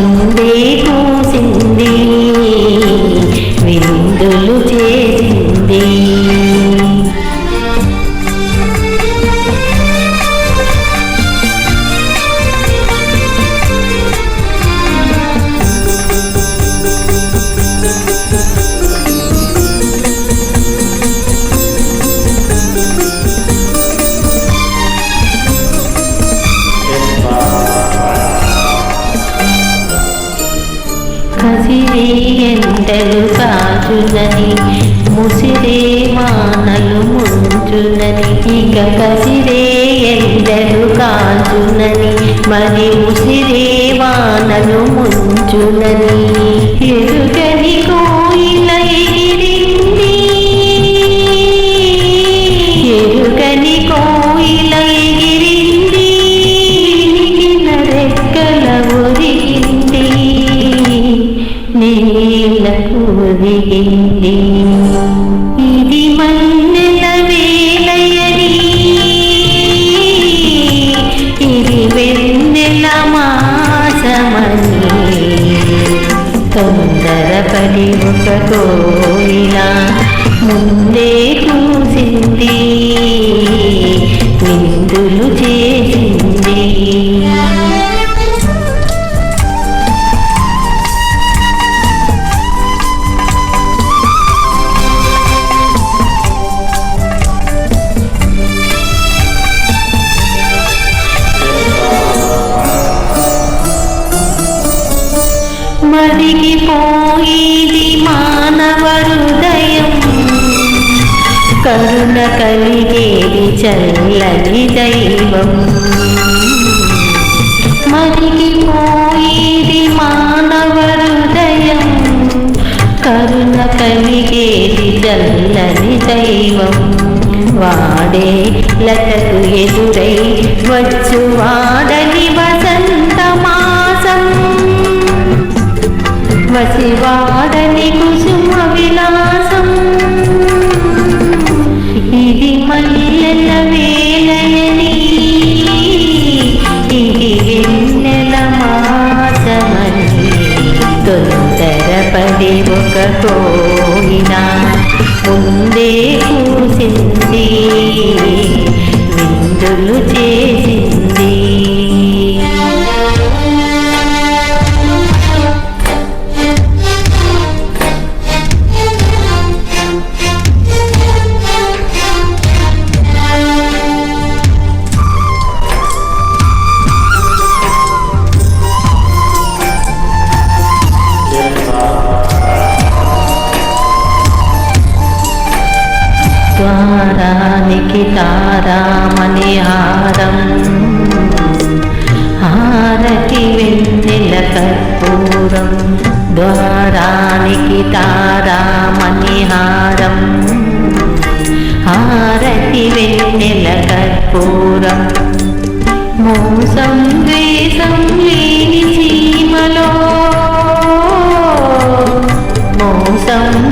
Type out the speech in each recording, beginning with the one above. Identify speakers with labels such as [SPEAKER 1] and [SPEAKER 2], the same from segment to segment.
[SPEAKER 1] ముందే కసిరే ఎండలు కాచునని ముసిరే మానలు ముంచునని ఇక కసిరే ఎండలు కాచునని మరి ముసిరే వానలు ముంచునని ఎరుగని కో నీలకు ఇది మన్నెల వేలయని ఇది వెన్నెల మాసమని తొందరపడి ఒక కోయిలా ముందే ఇది మానవ హృదయం. కరుణ కలిగేది చల్లని దైవం. మరిగిపోయేది మానవ హృదయం. కరుణ కలిగేది చల్లని దైవం. వాడే లతకు ఎదురై వచ్చు వాడని వసివాడని కుసుమ విలాసం. ఇది మల్లెల వేలయని. ఇది వెన్నెల మాసమని. తొందరపడి ఒక కోయినా ముందే ద్వారానికి హారం హారతి వెన్నెల కర్పూరం ద్వారానికి తారామణి హారం. హారతి వెన్నెల కర్పూరం మోసం ద్వేషం లేని సీమలో. మోసం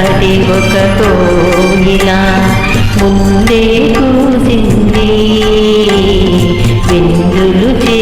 [SPEAKER 1] ఒకటి ఒక కోయిల ముందే కూసింది విందులు చే